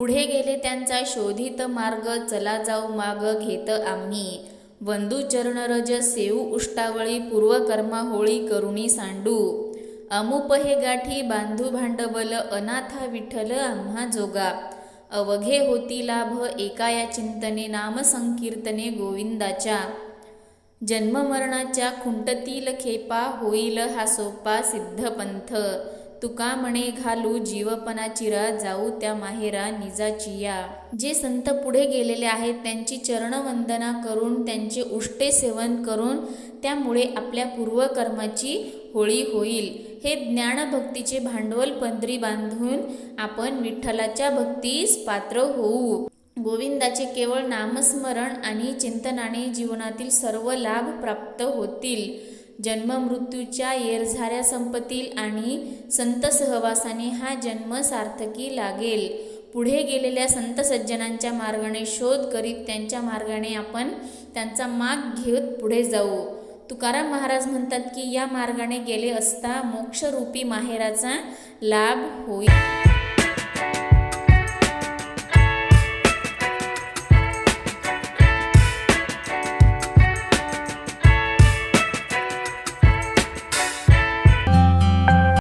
पुढे गेले त्यांचा शोधित मार्ग चला जाऊ माग घेत आम्ही. बंधू चरण रज सेऊ उष्टावळी पूर्वकर्मा होळी करुणी सांडू. अमुप हे गाठी बांधू भांडवल अनाथा विठ्ठल आम्हा जोगा. अवघे होती लाभ एका या चिंतने नाम संकीर्तने गोविंदाच्या. जन्ममरणाच्या खुंटतील खेपा होईल हा सोपा सिद्धपंथ. तुका म्हणे घालू जीवपणाचिरा जाऊ त्या माहेरा निजाचिया जे संत पुढे गेलेले आहेत त्यांची चरणवंदना करून त्यांचे उष्टे सेवन करून त्यामुळे आपल्या पूर्वकर्माची होळी होईल. हे ज्ञानभक्तीचे भांडवल पंधरी बांधून आपण विठ्ठलाच्या भक्तीस पात्र होऊ. गोविंदाचे केवळ नामस्मरण आणि चिंतनाने जीवनातील सर्व लाभ प्राप्त होतील. जन्म मृत्यूच्या येरझाऱ्या संपतील आणि संत सहवासाने हा जन्म सार्थकी लागेल. पुढे गेलेल्या संत सज्जनांच्या मार्गाने शोध करीत त्यांच्या मार्गाने आपण त्यांचा माग घेत पुढे जाऊ. तुकाराम महाराज म्हणतात की या मार्गाने गेले असता मोक्षरूपी माहेराचा लाभ होईल.